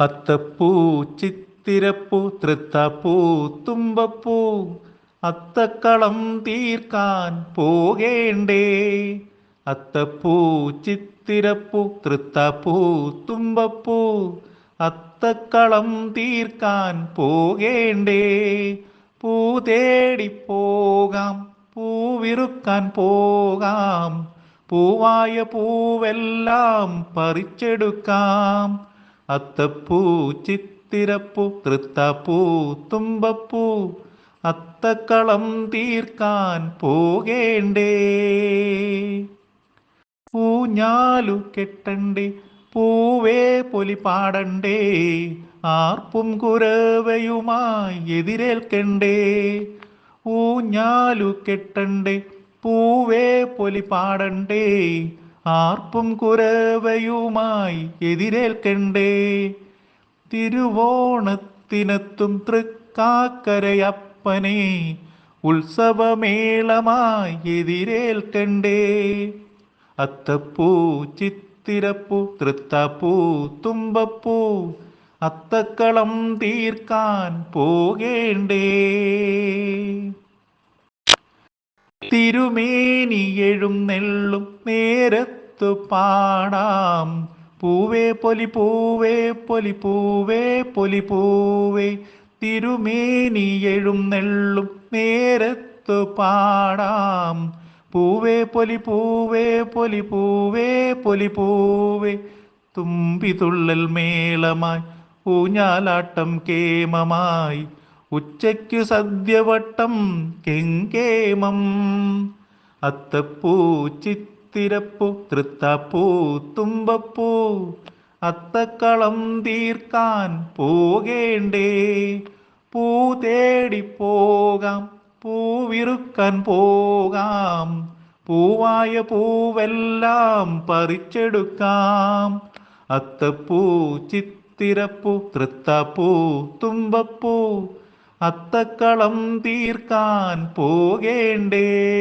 അത്തപ്പൂ ചിത്തിരപ്പൂ തൃത്തപ്പൂ തുമ്പപ്പൂ. അത്തക്കളം തീർക്കാൻ പോകേണ്ടേ? അത്തപ്പൂ ചിത്തിരപ്പൂ തൃത്തപ്പൂ തുമ്പപ്പൂ. അത്തക്കളം തീർക്കാൻ പോകേണ്ടേ? പൂ തേടി പോകാം പൂവിറുക്കാൻ പോകാം. പൂവായ പൂവെല്ലാം പറിച്ചെടുക്കാം. അത്തപ്പൂ ചിത്തിരപ്പൂ തൃത്തപ്പൂ തുമ്പപ്പൂ അത്തക്കളം തീർക്കാൻ പോകേണ്ടേ? പൂഞ്ഞാലു കെട്ടണ്ടേ പൂവേ പൊലി പാടണ്ടേ ആർപ്പും കുരവയുമായി എതിരേൽക്കണ്ടേ? ഊഞ്ഞാലു കെട്ടണ്ടേ പൂവേ പൊലി പാടണ്ടേ ആർപ്പും കുരവയുമായി എതിരേൽക്കണ്ടേ? തിരുവോണത്തിനെത്തും തൃക്കാക്കരയപ്പനെ ഉത്സവമേളമായി എതിരേൽക്കണ്ടേ? അത്തപ്പൂ ചിത്തിരപ്പൂ തൃത്തപ്പൂ തുമ്പപ്പൂ അത്തക്കളം തീർക്കാൻ പോകേണ്ടേ? തിരുമേനി എഴുന്നെള്ളും നേരത്തു പാടാം. പൂവേ പൊലി പൂവേ പൊലി പൂവേ പൊലി പൂവേ. തിരുമേനി എഴുന്നെള്ളും നേരത്തു പാടാം. പൂവേ പൊലി പൂവേ പൊലി പൂവേ പൊലി പൂവേ. തുമ്പിതുള്ളൽ മേളമായി ഊഞ്ഞാലാട്ടം കേമമായി. ഉച്ചയ്ക്കു സദ്യവട്ടം കെങ്കേമം. അത്തപ്പൂ ചിത്തിരപ്പൂ തൃത്തപ്പൂ തുമ്പപ്പൂ. അത്തക്കളം തീർക്കാൻ പോകേണ്ടേ? പൂ തേടി പോകാം പൂവിറുക്കാൻ പോകാം. പൂവായ പൂവെല്ലാം പറിച്ചെടുക്കാം. അത്തപ്പൂ ചിത്തിരപ്പൂ തൃത്തപ്പൂ തുമ്പപ്പൂ. അത്തക്കളം തീർക്കാൻ പോകേണ്ടേ?